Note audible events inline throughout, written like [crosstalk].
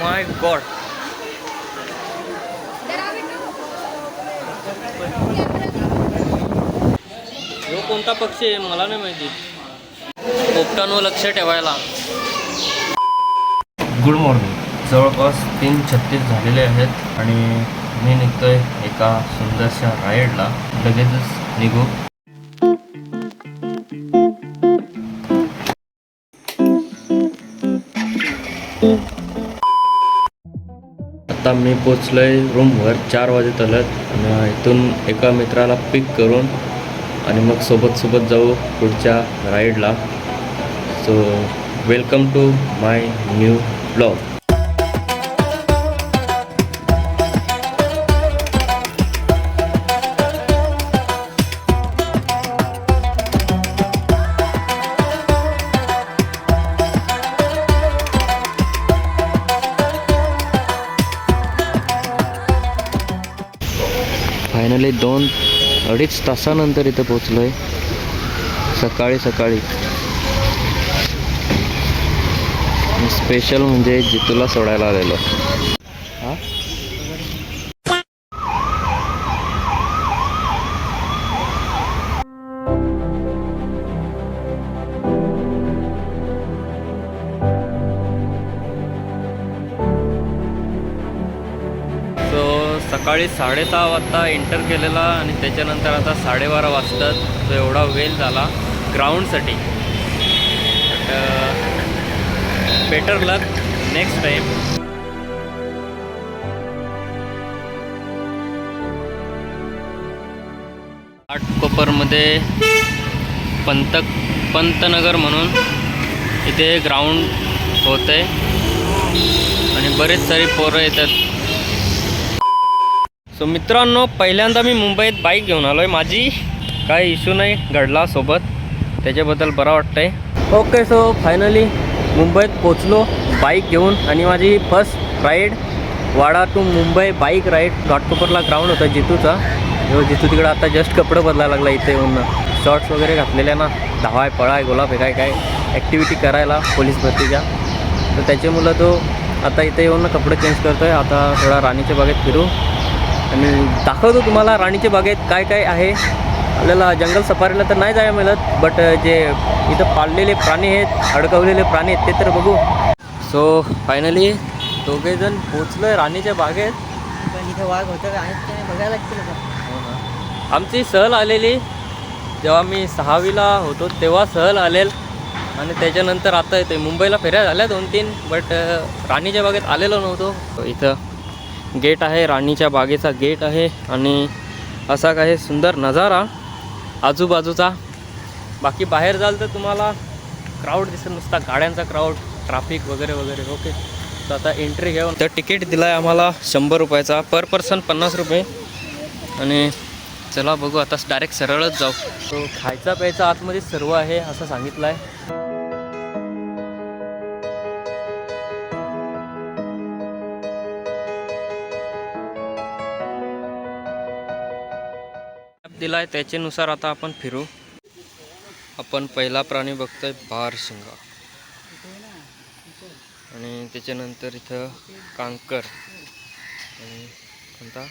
माय God ह्यो कोणता पक्षी आहे? मला नाही माहिती. पोपटांवर लक्ष ठेवायला. गुड मॉर्निंग जवळपास तीन छत्तीस झालेले आहेत आणि मी निघतोय एका सुंदरशा राईडला लगेचच निघू. आता मी आहे रूमवर चार वाजत आलं आणि इथून एका मित्राला पिक करून आणि मग सोबत सोबत जाऊ पुढच्या राईडला so welcome to my new blog finally दोन अडीच तासानंतर इथं पोचलो आहे सकाळी. सकाळी स्पेशल म्हणजे जितूला सोडायला आलेलो. सकाळी साडेसहा वाजता एंटर केलेला आणि त्याच्यानंतर आता साडेबारा वाजतात तो एवढा वेळ झाला ग्राउंडसाठी. बेटर लक नेक्स्ट टाईम आटकोपरमध्ये पंत पंतनगर म्हणून इथे ग्राउंड होतं आहे आणि बरेच सारे पोरं येतात. सो मित्रांनो पहिल्यांदा मी मुंबईत बाईक घेऊन आलो आहे माझी काही इश्यू नाही घडला सोबत. त्याच्याबद्दल बरं वाटतंय. ओके सो फायनली मुंबईत पोचलो बाईक घेऊन आणि माझी first ride Wada to Mumbai bike ride घाटकोपरला ground होता जितूचा. हो जितू तिकडं आता जस्ट कपडे बदलायला लागला इथे येऊन. शॉर्ट्स वगैरे घातलेले ना धावाय पळाय गोला फेकाय काय ॲक्टिव्हिटी करायला पोलीस भरतीच्या. तर त्याच्यामुळं तो आता इथे येऊन कपडे चेंज करतो आहे आता थोडा राणीच्या बागेत फिरू. आणि दाखवतो तुम्हाला राणीच्या बागेत काय काय आहे. आपल्याला जंगल सफारीला तर नाही जायला मिळत बट जे इथं पाळलेले प्राणी आहेत अडकवलेले प्राणी आहेत ते तर बघू. सो फायनली दोघेजण पोचलो आहे राणीच्या बागेत. पण इथे वाघ होतं नाही? बघायला आता. आमची सहल आलेली. जेव्हा मी सहावीला होतो तेव्हा सहल आलेल. आणि त्याच्यानंतर आता येते मुंबईला फेऱ्या झाल्या दोन तीन बट राणीच्या बागेत आलेलो नव्हतो. इथं गेट आहे राणीच्या बागेचा गेट आहे आणि असा काही सुंदर नजारा आजूबाजूचा. बाकी बाहेर जाल तर तुम्हाला क्राऊड दिसत नुसता गाड्यांचा क्राऊड ट्राफिक वगैरे वगैरे. ओके तर आता एंट्री घेऊन. तर तिकीट दिला आहे आम्हाला शंभर रुपयाचा पर पर्सन पन्नास रुपये. आणि चला बघू आता डायरेक्ट सरळच जाऊ. तो खायचा प्यायचा आतमध्ये सर्व आहे असं सांगितलं आहे दिलाय त्याच्यानुसार आता आपण फिरू. आपण पहिला प्राणी बघतोय बारशिंगा आणि त्याच्यानंतर इथं कांकर. आणि कोणता?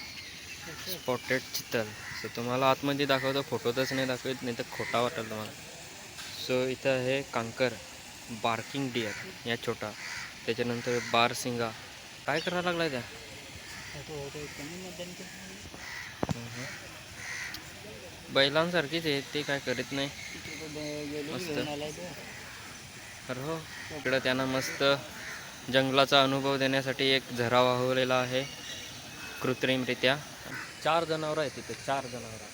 स्पॉटेड चितल. सो तुम्हाला आतमध्ये दाखवतो फोटोतच नाही दाखवत नाही तर खोटा वाटेल तुम्हाला. सो इथं आहे कांकर. बार्किंग डिअर या छोटा. त्याच्यानंतर बारसिंगा. काय करायला लागलाय त्या? बैलांसारखीच आहे ते काय करीत नाही. मस्त. तर हो इकडं त्यांना मस्त जंगलाचा अनुभव देण्यासाठी एक झरा वाहवलेला आहे कृत्रिमरित्या. चार जनावरं आहेत तिथे चार जनावरं.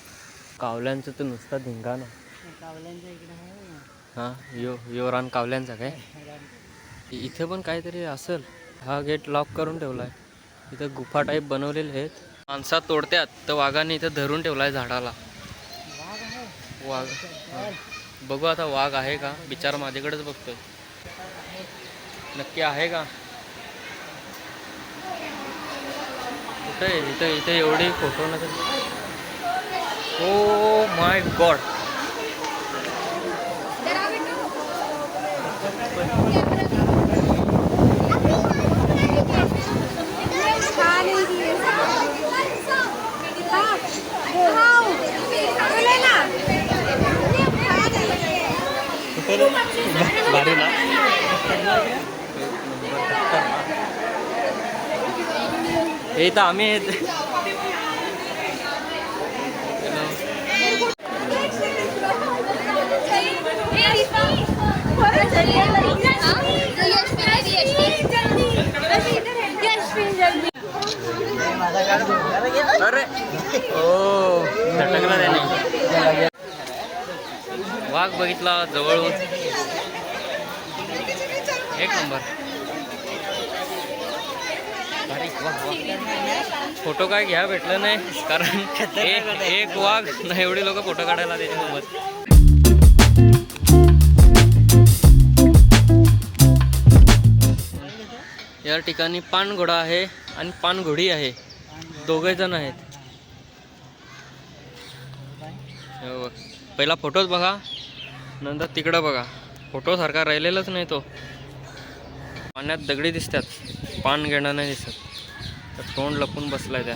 कावल्यांचं तर नुसता आहे ना. हां यो यो रान कावल्यांचा काय? इथे पण काहीतरी असेल. हा गेट लॉक करून ठेवला आहे इथं गुफा टाईप बनवलेले आहेत. माणसा तोडत्यात तर वाघाने इथं धरून ठेवला आहे झाडाला. वाघ. बघू आता वाघ आहे का? बिचारा माझ्याकडेच बघतोय. नक्की आहे का? कुठे आहे? इथं इथे एवढी फोटो नसेल ओ माय गॉड. Yeah. हे तर आम्ही आहेत अरे ओ झटकला त्याने बाग बघितला जवळून. एक नंबर. फोटो काय घ्या भेटलं नाही कारण एक एक वाघ नाही एवढे लोक फोटो काढायला त्याच्यासोबत. या ठिकाणी पानघोडा आहे आणि पानघोडी आहे. दोघे जण आहेत. हो, हो. पहिला फोटोच बघा. नंतर तिकडं बघा. फोटो सारखा राहिलेलाच नाही तो. पाण्यात दगडी दिसतात. पान घेणं नाही दिसत. तर तोंड लपून बसलाय त्या.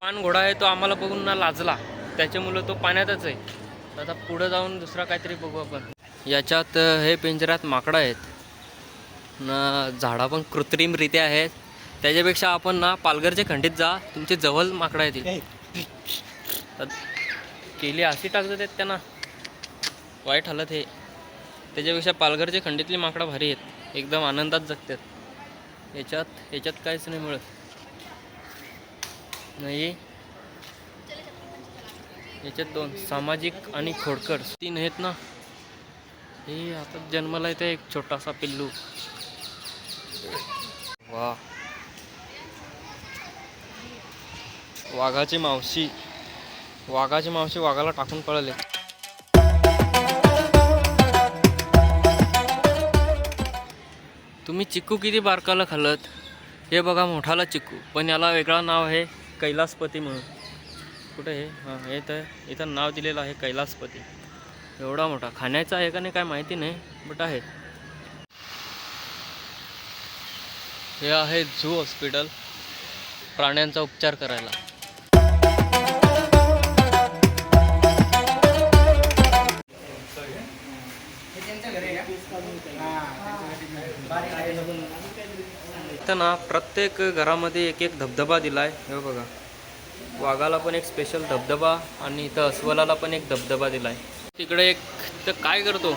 पान घोडा आहे तो आम्हाला बघून ना लाजला. त्याच्यामुळं तो पाण्यातच आहे. आता पुढं जाऊन दुसरा काहीतरी बघू आपण. याच्यात हे पिंजऱ्यात माकडं आहेत. ना झाडं पण कृत्रिमरित्या आहेत. त्याच्यापेक्षा आपण ना पालघरच्या खंडीत जा. तुमचे जवळ माकडं येतील केली अशी टाकतात त्यांना. वाईट हालत हे. त्याच्यापेक्षा पालघरचे खंडीतली माकडं भारी आहेत. एकदम आनंदात जगतात. याच्यात याच्यात काहीच नाही मिळत. नाही. याच्यात दोन सामाजिक आणि खोडकर. तीन आहेत ना. हे आता जन्माला येते एक छोटासा पिल्लू. वा. वाघाची मावशी. वाघाची मावशी वाघाला टाकून पळाले. तुम्ही चिक्कू किती बारकाला खालत हे बघा मोठाला चिक्कू. पण याला वेगळं नाव आहे कैलासपती म्हणून. कुठे हे? हां हे तर इथं नाव दिलेलं आहे कैलासपती. एवढा मोठा. खाण्याचा आहे का नाही काय माहिती नाही बट आहे. हे आहे झू हॉस्पिटल प्राण्यांचा उपचार करायला. इथं ना प्रत्येक घरामध्ये एक एक धबधबा दिला आहे हे बघा. वाघाला पण एक स्पेशल धबधबा आणि इथं अस्वलाला पण एक धबधबा दिला आहे तिकडे एक तर काय करतो?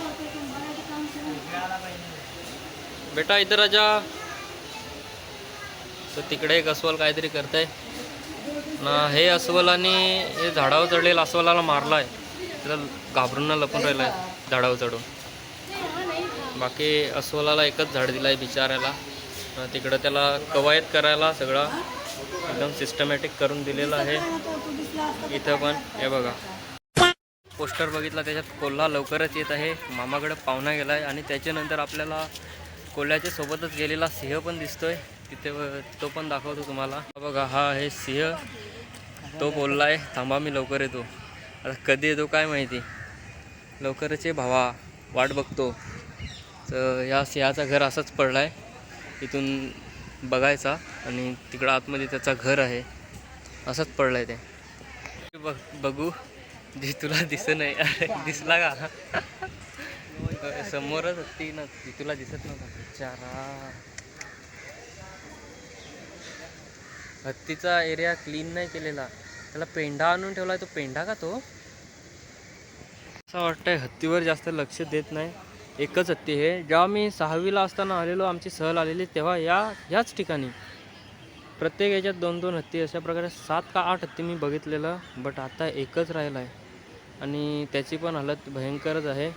बेटा इथं राजा. तर तिकडे एक अस्वल काहीतरी करतंय. ना हे अस्वलाने हे झाडावर चढलेलं अस्वलाला मारलाय. त्याला घाबरून ना लपून राहिलाय झाडावर चढून. बाकी अस्वलाला एकच झाड दिलाय बिचाऱ्याला. बिचारायला तिकडं त्याला कवायत करायला सगळा एकदम सिस्टमॅटिक करून दिलेलं आहे. इथं पण हे बघा. पोस्टर बघितला त्याच्यात कोल्हा लवकरच येत आहे. मामाकडे पाहुणा गेला आहे आणि त्याच्यानंतर आपल्याला कोल्ह्याच्या सोबतच गेलेला सिंह पण दिसतोय. तिथे तो पण दाखवतो तुम्हाला. बघा हा आहे सिंह. तो बोललाय थांबा मी लवकर येतो. आता कधी येतो काय माहिती? लवकरच ये भावा वाट बघतो. तर या सिंहाचा घर असंच पडला आहे इथून बघायचा आणि तिकडं आतमध्ये त्याचा घर आहे. असंच पडलं आहे ते. बघ बघू. जे तुला दिसत नाही अरे दिसला का? समोरच ती ना ती तुला दिसत नव्हता. बिचारा. हत्तीचा एरिया क्लीन नाही केलेला. त्याला पेंढा आणून ठेवला आहे तो. पेंढा का तो? असं वाटतंय हत्तीवर जास्त लक्ष देत नाही. एकच हत्ती आहे. जेव्हा मी सहावीला असताना आलेलो आमची सहल आलेली तेव्हा या याच ठिकाणी प्रत्येक याच्यात दोन दोन हत्ती अशा प्रकारे सात का आठ हत्ती मी बघितलेलं बट आता एकच राहिला आहे आणि त्याची पण हालत भयंकरच आहे.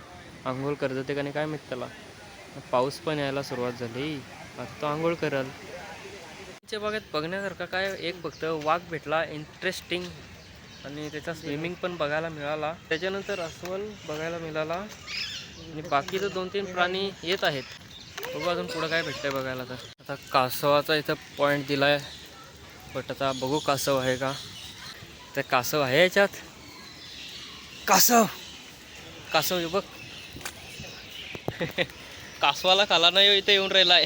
आंघोळ करत ते का नाही काय माहीत त्याला. पाऊस पण यायला सुरुवात झाली. आता तो आंघोळ करल. च्या बागेत बघण्यासारखा काय एक फक्त वाघ भेटला इंटरेस्टिंग आणि त्याचा स्विमिंग पण बघायला मिळाला. त्याच्यानंतर अस्वल बघायला मिळाला. आणि बाकीचं दोन तीन प्राणी येत आहेत. बघू अजून पुढं काय भेटतंय बघायला तर. आता कासवाचा इथं पॉईंट दिला आहे बट आता बघू कासव आहे का? तर कासव आहे याच्यात. कासव! कासव हे बघ. [laughs] कासवाला खाला नाही इथे येऊन राहिला आहे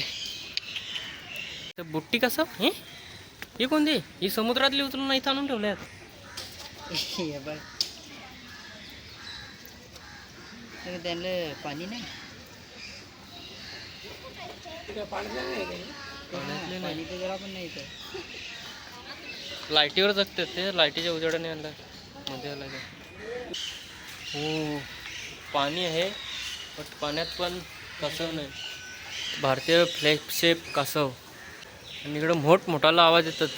तर बुट्टी कासव? हे? ही कोणती? ही समुद्रातली उतरून इथं आणून ठेवल्यात [laughs] हे बघ तर त्यांना पाणी नाही. पाणी तर जरा पण नाही इथं. लाईटीवर जगतात ते लाईटीच्या उजेडाने आणलं मध्ये आलं. हो पाणी आहे बट पाण्यात पण कासव नाही. भारतीय फ्लॅगशेप कासव? आणि इकडं मोठ मोठाला आवाज येतात.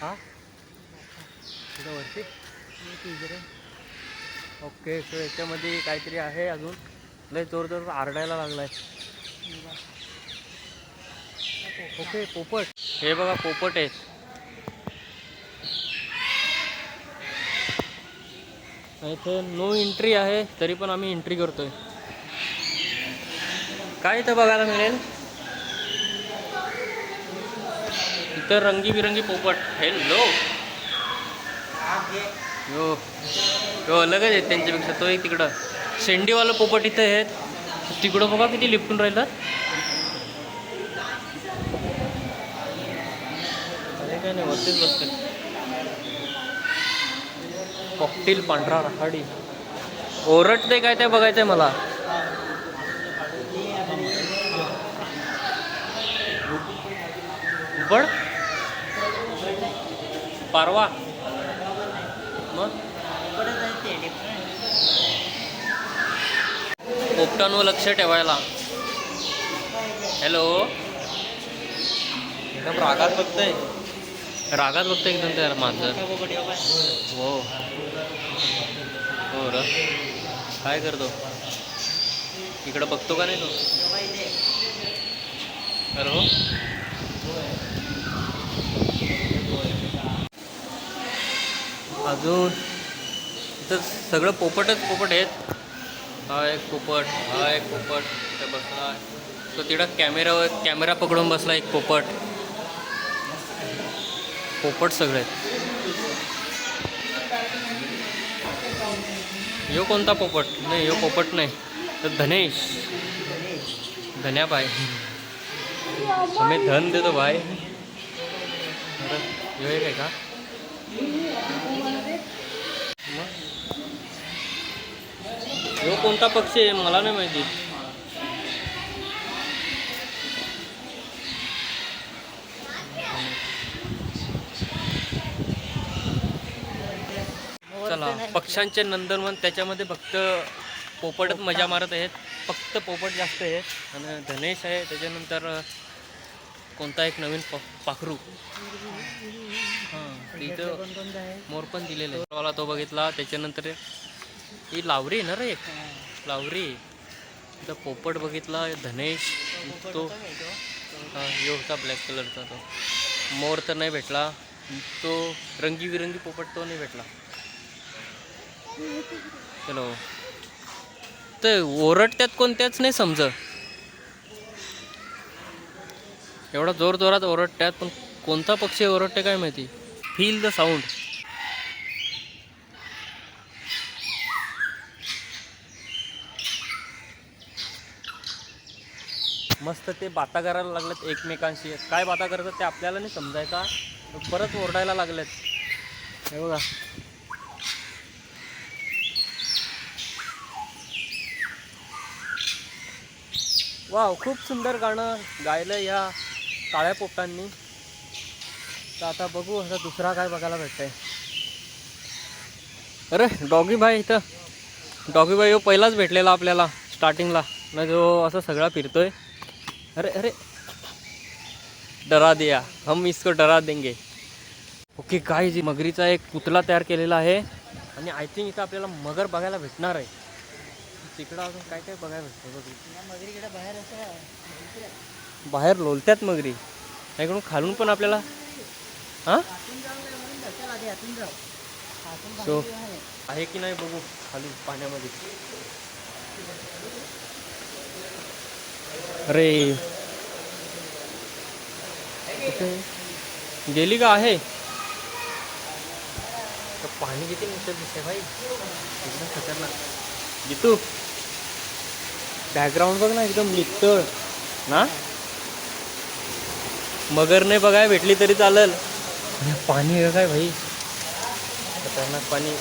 हा? वरती? ओके सो याच्यामध्ये काहीतरी आहे अजून. लय जोर जोर आरडायला लागलाय. ओके पोपट. हे बघा पोपट आहेत. इथे नो एंट्री आहे तरी पण आम्ही एंट्री करतोय. काय इथं बघायला मिळेल? इथं रंगीबिरंगी पोपट. हॅलो यो यो अलगच आहेत त्यांच्यापेक्षा. तो एक तिकडं. शेंडीवाला पोपट इथं आहेत तिकडं बघा किती लिपटून राहिलं अरे काय नाही वरतीच बसते कॉकटेल पांढरा राखाडी ओरडते काय ते बघायचंय मला. पण पारवा. पोपटांवर लक्ष ठेवायला. हॅलो एकदम रागात बघतोय. रागात बघतोय एकदम त्या माणसं. हो. हो र काय करतो? इकडं बघतो का नाही तो? अरे हो अजून इथं सगळं पोपटच पोपट आहेत. हा एक पोपट हा एक पोपट इथं बसला. तो तिथं कॅमेरावर कॅमेरा पकडून बसला एक पोपट. पोपट सगळे. यो कोणता पोपट? नाही यो पोपट नाही. तर धनेश. धन्या बाय आम्ही धन देतो बाय अरे यो एक आहे का? ह्यो कोणता पक्षी आहे मला नाही माहिती. चला पक्ष्यांचे नंदनवन त्याच्यामध्ये फक्त पोपटच मजा मारत आहेत. फक्त पोपट जास्त आहे. आणि धनेश आहे त्याच्यानंतर कोणता एक नवीन प पाखरू. हां तिथं मोर पण दिलेलं आहे. मला तो बघितला. त्याच्यानंतर ही लावरी आहे ना रे. लावरी. इथं पोपट बघितला धनेश तो. हा यो होता ब्लॅक कलरचा तो. मोर तर नाही भेटला. तो रंगीबिरंगी पोपट तो नाही भेटला. चलो तर ओरडत्यात कोणत्याच नाही समज. एवढा जोर जोरात ओरडत्यात पण कोणता पक्षी ओरडते काय माहिती? फील द साऊंड मस्त ते बाता करायला लागलेत एकमेकांशी. काय बाता करतात ते आपल्याला नाही समजायचा परत ओरडायला लागलेत. हे बघा. वाव खूप सुंदर गाणं गायलं या काळ्या पोपटांनी. तर आता बघू आता दुसरा काय बघायला भेटतंय. अरे डॉगी भाई इथं. डॉगी भाई हो पहिलाच भेटलेला आपल्याला स्टार्टिंगला न जो असं सगळा फिरतोय. अरे अरे. डरा दिया. हम इसको डरा देंगे. ओके काय जी मगरीचा एक पुतळा तयार केलेला आहे. आणि आय थिंक इथं आपल्याला मगर बघायला भेटणार आहे. तिकडं अजून काय काय बघायला भेटतं बाहेर असं बाहेर लोलत्यात मगरी. त्याकडून खालून पण आपल्याला हां? आहे. आहे की नाही बघू खाली पाण्यामध्ये. अरे. गेली का आहे? पाणी किती निसत दिसते भाई? एकदम खतरनाक. जितू बॅकग्राऊंड बघ ना एकदम नितळ ना? मगर नाही बघाय भेटली तरी चालेल. पाणी काय भाई? खतरनाक पाणी.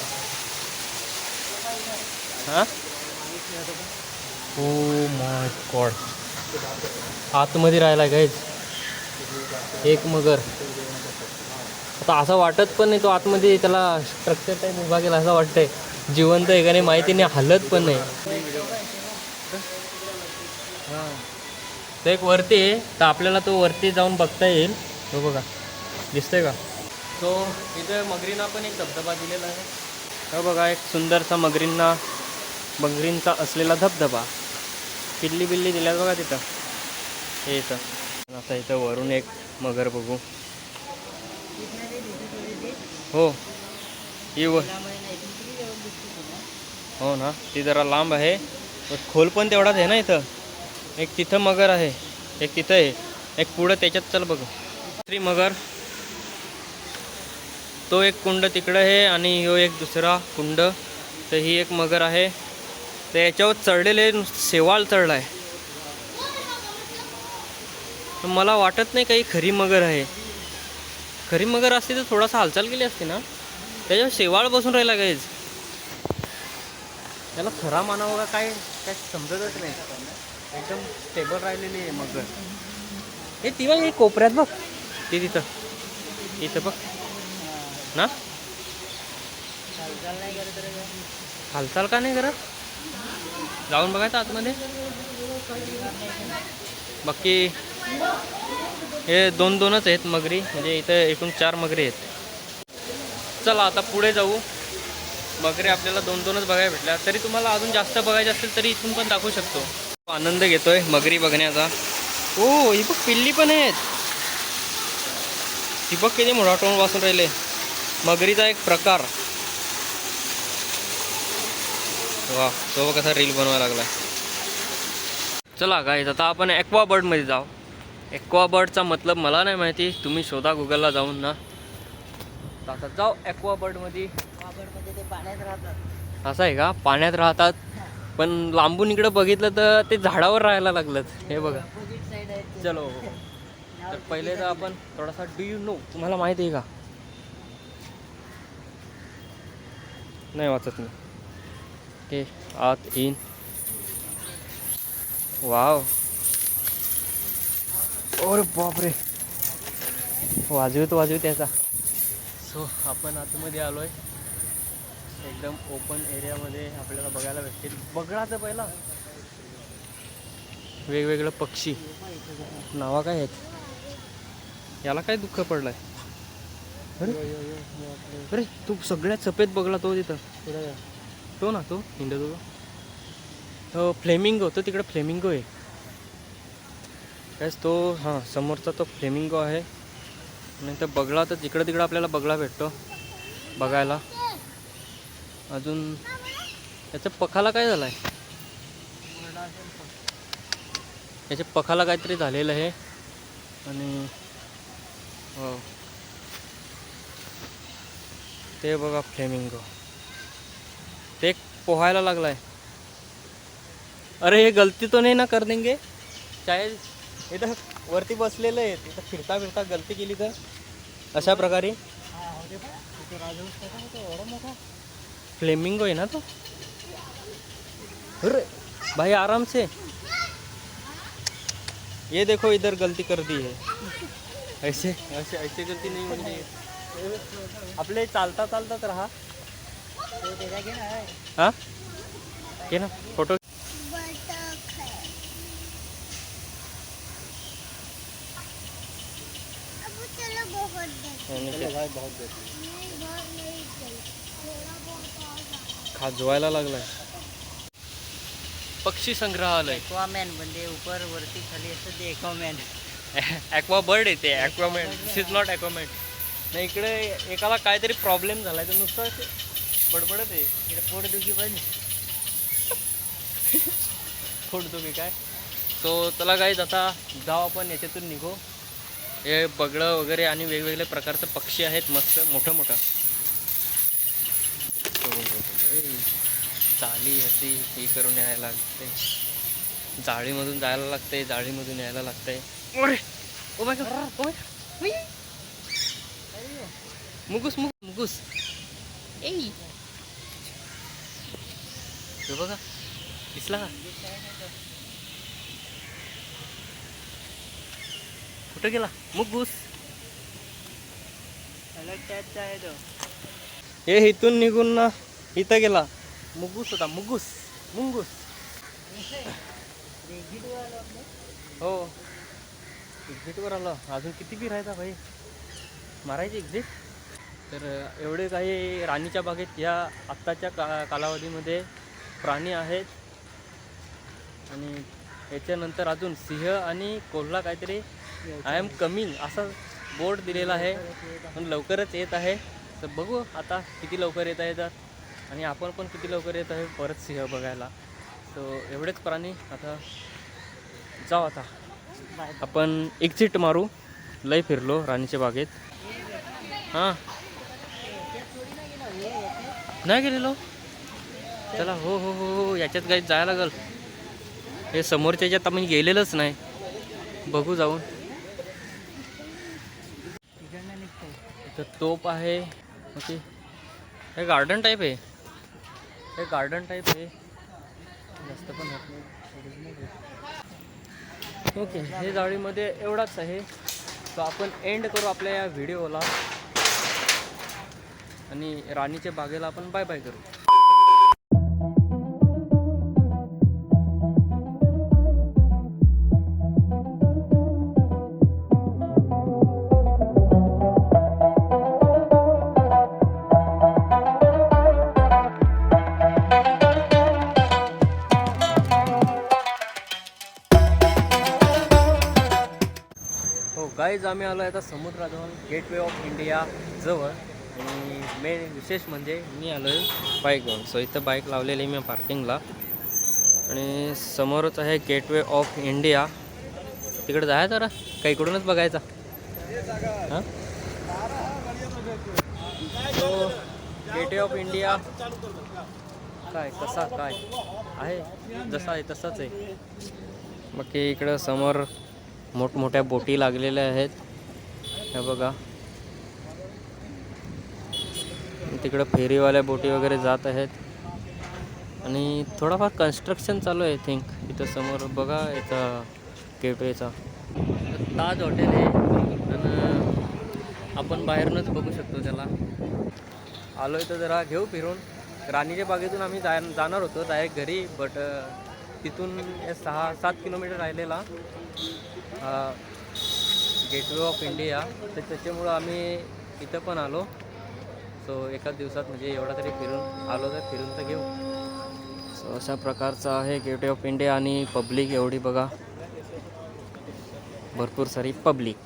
हा? ओ माय गॉड आतमध्ये राहिला काहीच एक मगर. आता असं वाटत पण नाही तो आतमध्ये त्याला स्ट्रक्चर टाईप उभा केला असं वाटतंय. जिवंत आहे का नाही माहिती नाही हलत पण नाही. तो एक वरती आहे तर आपल्याला तो वरती जाऊन बघता येईल. तो बघा. दिसतंय का? तो इथं मगरींना पण एक धबधबा दिलेला आहे. हो बघा एक सुंदरसा मगरींना मगरींचा असलेला धबधबा. किल्ली बिल्ली दिल्यात बघा तिथं. हे इथं. आता इथं वरून एक मगर बघू. हो. ही व हो ना ती जरा लांब आहे. खोल पण तेवढाच आहे ना इथं. एक तिथं मगर आहे. एक तिथं आहे. एक पुढं त्याच्यात चल बघ. दुसरी मगर. तो एक कुंड तिकडं आहे आणि ह्यो एक दुसरा कुंड. तर ही एक मगर आहे. तर याच्यावर चढलेले नुसतं शेवाळ चढला आहे तर मला वाटत नाही काही खरी मगर आहे. खरी मगर असती तर थोडासा हालचाल केली असती ना? त्याच्यावर शेवाळ बसून राहिला काहीच. त्याला खरा मानावं का काय? काय समजतच नाही. एकदम स्टेबल राहिलेली आहे मगर. हे ती बघ हे कोपऱ्यात बघ. ती तिथं. इथं बघ. ना? हालचाल का नाही करत? जाऊन बघायचं आतमध्ये? बाकी हे दोन दोनच आहेत मगरी म्हणजे इथं एकूण चार मगरी आहेत. चला आता पुढे जाऊ. मगरी आपल्याला दोन दोनच बघायला भेटल्या. तरी तुम्हाला अजून जास्त बघायचे असेल तरी इथून पण दाखवू शकतो. आनंद घेतोय मगरी बघण्याचा. ओ ही बघ पिल्ली पण आहेत. ही बघ किती मोठा टोन वाचून राहिले. मगरीचा एक प्रकार. वा तो बघ कसा रील बनवायला लागला चला काय आता आपण ॲक्वा बर्डमध्ये जाऊ. ॲक्वा बर्डचा मतलब मला नाही माहिती तुम्ही शोधा गुगलला जाऊन ना. आता जाऊ ॲक्वा बर्डमध्ये असं आहे का? पाण्यात राहतात. पण लांबून इकडं बघितलं तर ते झाडावर राहायला लागलं हे बघा. चलो. [laughs] तर पहिले तर आपण थोडासा डू यू नो तुम्हाला माहिती आहे का? नाही वाचत मी. ओके आत इन. वाव. अरे बापरे. वाजवत वाजवत याचा. सो आपण आतमध्ये आलो आहे एकदम ओपन एरियामध्ये आपल्याला बघायला भेटतील. बघायचं पहिला. वेगवेगळे पक्षी. नावा काय आहेत? याला काय दुःख पडलंय? अरे अरे तू सगळ्यात सफेद बघला तो तिथं. तो ना तो हिंडतो तो फ्लेमिंगो तो तिकडे फ्लेमिंगो आहे. कायच तो हां समोरचा तो फ्लेमिंगो आहे. नाही तर बगळा तर जिकडं तिकडं आपल्याला बगळा भेटतो बघायला. अजून त्याच्या पखाला काय झालं आहे याच्या पखाला काहीतरी झालेलं आहे. आणि हो. ते बघा फ्लेमिंगो. ते पोहायला लागलाय. अरे हे गलती तो नाही ना कर देंगे? चाहे इथं वरती बसलेलं आहे. तिथं फिरता फिरता गलती केली तर? अशा प्रकारे? फ्लेमिंगो आहे ना तो? अरे भाई आराम से ये देखो इधर गलती कर दी है. ऐसे ऐसे ऐसे गलती नहीं म्हणजे आपले चालता चालताच राहा। हा? घे ना फोटो खाजवायला लागलाय. पक्षी संग्रहालय. एक्वामॅन म्हणजे उपर वरती खाली असतं ते एक्वामॅन ॲक्वा बर्ड येते ॲक्वामेंट दिस इज नॉट ॲक्वामेंट नाही इकडे एकाला काहीतरी प्रॉब्लेम झालाय तर नुसतं असे बडबडत आहे. इकडे पोटदुखी पण की [laughs] काय? सो चला गाईज आता जाऊ आपण याच्यातून निघू. हे बगळं वगैरे आणि वेगवेगळे प्रकारचे पक्षी आहेत मस्त मोठं मोठं. चाली अशी ही करून यायला लागते. जाळीमधून जायला लागते जाळीमधून यायला लागते. ओ माय गॉड मुगूस मुग मुगूस. एई हे बघा. दिसला का? कुठं गेला? मुगूस हे इथून निघून ना इथं गेला. मुगूस होता मुगूस मुंगूस हो. एक्झिटवर आलो. अजून किती बी राहायचा भाई. मारायची एक्झिट तर एवढे काही राणीच्या बागेत या आत्ताच्या का कालावधीमध्ये प्राणी आहेत. आणि याच्यानंतर अजून सिंह आणि कोल्हा काहीतरी. आय एम कमिंग असा बोर्ड दिलेला आहे. पण लवकरच येत आहे. तर बघू आता किती लवकर येत आहे तर आणि आपण पण किती लवकर येत आहे परत सिंह बघायला. सो एवढेच प्राणी. आता जाऊ आता. आपण एक्झिट मारू. लय फिरलो राणीच्या बागेत. हां. नाही गेलेलो? चला हो हो हो हो याच्यात काही जायला लागल. हे समोरच्या याच्यात आम्ही गेलेलंच नाही. बघू जाऊन. इथं तोप आहे. ओके. हे गार्डन टाईप आहे. हे गार्डन टाईप आहे. जास्त पण होत ओके हे जाळीमध्ये एवढाच आहे. तो आपण एंड करू आपल्या या व्हिडिओला आणि राणीच्या बागेला आपण बाय बाय करू. आलो आहे आता समुद्राजवळ गेटवे ऑफ इंडिया जवळ. आणि मेन विशेष म्हणजे मी आलो आहे बाईक सो इथं बाईक लावलेली आहे मी पार्किंगला आणि समोरच आहे गेटवे ऑफ इंडिया तिकडे जायचं जरा. काही इकडूनच बघायचा. हां? सो गेटवे ऑफ इंडिया काय कसा काय? आहे. जसा आहे तसाच आहे. बाकी इकडं समोर मोठमोठ्या बोटी लागलेल्या आहेत. हे बघा. तिकडं फेरीवाल्या बोटी वगैरे जात आहेत. आणि थोडाफार कन्स्ट्रक्शन चालू आहे थिंक इथं समोर बघा इथं गेटवेचा ताज हॉटेल आहे. आणि आपण बाहेरूनच बघू शकतो त्याला. आलो इथं जरा घेऊ फिरून. राणीच्या बागेतून आम्ही जाय जाणार होतो. डायरेक्ट घरी बट तिथून सहा सात किलोमीटर राहिलेला. Gateway of India. तर त्याच्यामुळं आम्ही इथं पण आलो. सो एकाच दिवसात म्हणजे एवढा तरी फिरून आलो तर फिरून तर घेऊ. सो अशा प्रकारचं आहे गेटवे ऑफ इंडिया आणि पब्लिक एवढी बघा. भरपूर सारी पब्लिक.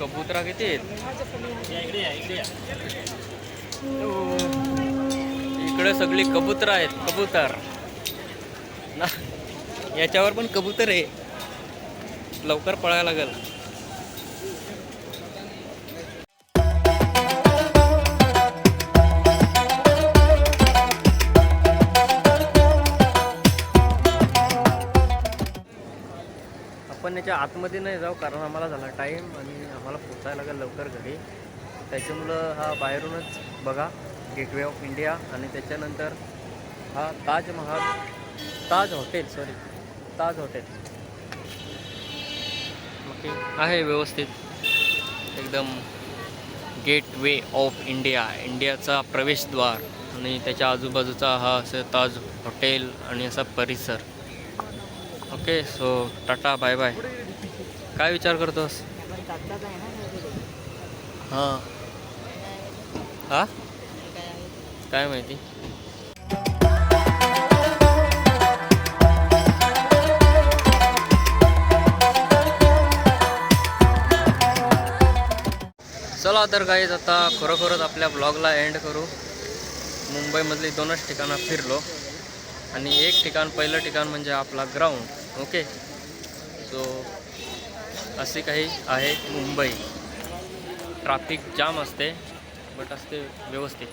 कबुतरा किती इकडे सगळी कबूतर आहेत कबूतर. ना याच्यावर पण कबूतर आहे. लवकर पळायला लागेल. आपण याच्या आतमध्ये नाही जाऊ कारण आम्हाला झाला टाईम आणि आम्हाला पोचायला लागेल लवकर घरी. त्याच्यामुळं हा बाहेरूनच बघा गेटवे ऑफ इंडिया आणि त्याच्यानंतर हा Taj Mahal Taj hotel sorry Taj hotel okay आहे व्यवस्थित. एकदम गेटवे ऑफ इंडिया इंडियाचा प्रवेशद्वार आणि त्याच्या आजूबाजूचा हा असं ताज हॉटेल आणि असा परिसर. Okay so tata bye bye काय विचार करतोस? हां. हां? काय माहिती? चला तर काहीच आता खरोखरच आपल्या ब्लॉगला एंड करू. मुंबईमधली दोनच ठिकाणं फिरलो. आणि एक ठिकाण पहिलं ठिकाण म्हणजे आपला ग्राउंड ओके सो असे काही आहे मुंबई. ट्राफिक जाम असते बट असते व्यवस्थित.